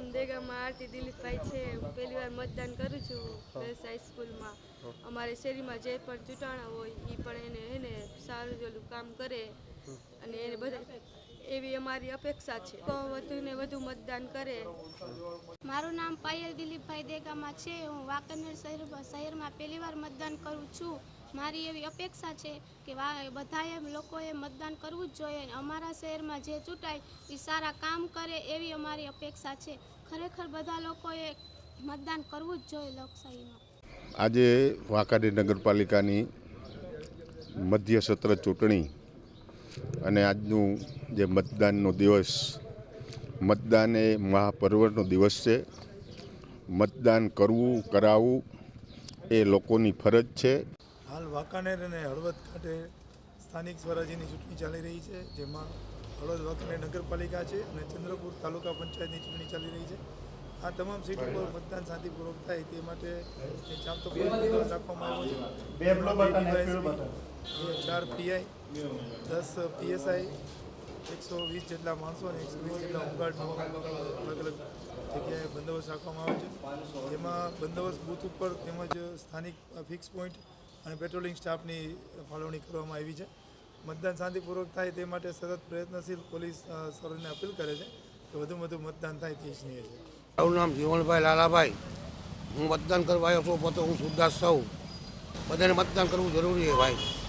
નામ દેગામાં આરતી દિલીપભાઈ છે. હું પહેલી વાર મતદાન કરું છું ગર્લ્સ હાઈસ્કૂલમાં અમારે શેરીમાં જે પણ ચૂંટાણા હોય એ પણ એને એને સારું જેલું કામ કરે અને એને બધા એવી અમારી અપેક્ષા છે. તો વધુ ને વધુ મતદાન કરે. મારું નામ પાયલ દિલીપભાઈ દેગામાં છે. હું વાંકાનેર શહેર શહેરમાં પહેલી વાર મતદાન કરું છું. મારી એવી અપેક્ષા છે કે વા બધાએ લોકોએ મતદાન કરવું જ જોઈએ અને અમારા શહેરમાં જે ચૂંટાય એ સારા કામ કરે એવી અમારી અપેક્ષા છે. ખરેખર બધા લોકોએ મતદાન કરવું જ જોઈએ લોકશાહીમાં. આજે વાંકાડી નગરપાલિકાની મધ્ય સત્ર ચૂંટણી અને આજનું જે મતદાનનો દિવસ, મતદાન એ મહાપર્વનો દિવસ છે. મતદાન કરવું, કરાવવું એ લોકોની ફરજ છે. હાલ વાંકાનેર અને હળવદ ખાતે સ્થાનિક સ્વરાજ્યની ચૂંટણી ચાલી રહી છે જેમાં હળવદ વાંકાનેર નગરપાલિકા છે અને ચંદ્રપુર તાલુકા પંચાયતની ચૂંટણી ચાલી રહી છે. આ તમામ સીટ ઉપર મતદાન શાંતિપૂર્વક થાય તે માટે ચાંપતો રાખવામાં આવ્યો છે. ચાર પીઆઈ દસ પીએસઆઈ એકસો વીસ જેટલા માણસો અને એકસો વીસ જેટલા હોમગાર્ડનો અલગ અલગ જગ્યાએ બંદોબસ્ત રાખવામાં આવ્યો છે. જેમાં બંદોબસ્ત બૂથ ઉપર તેમજ સ્થાનિક ફિક્સ પોઈન્ટ અને પેટ્રોલિંગ સ્ટાફની ફાળવણી કરવામાં આવી છે. મતદાન શાંતિપૂર્વક થાય તે માટે સતત પ્રયત્નશીલ પોલીસ અ, અપીલ કરે છે કે વધુમાં વધુ મતદાન થાય તે ઇચ્છનીય છે. મારું નામ જીવણભાઈ લાલાભાઈ. હું મતદાન કરવા આવ્યો છું પોતે હું સુરદાસ સૌ બધાને મતદાન કરવું જરૂરી છે ભાઈ.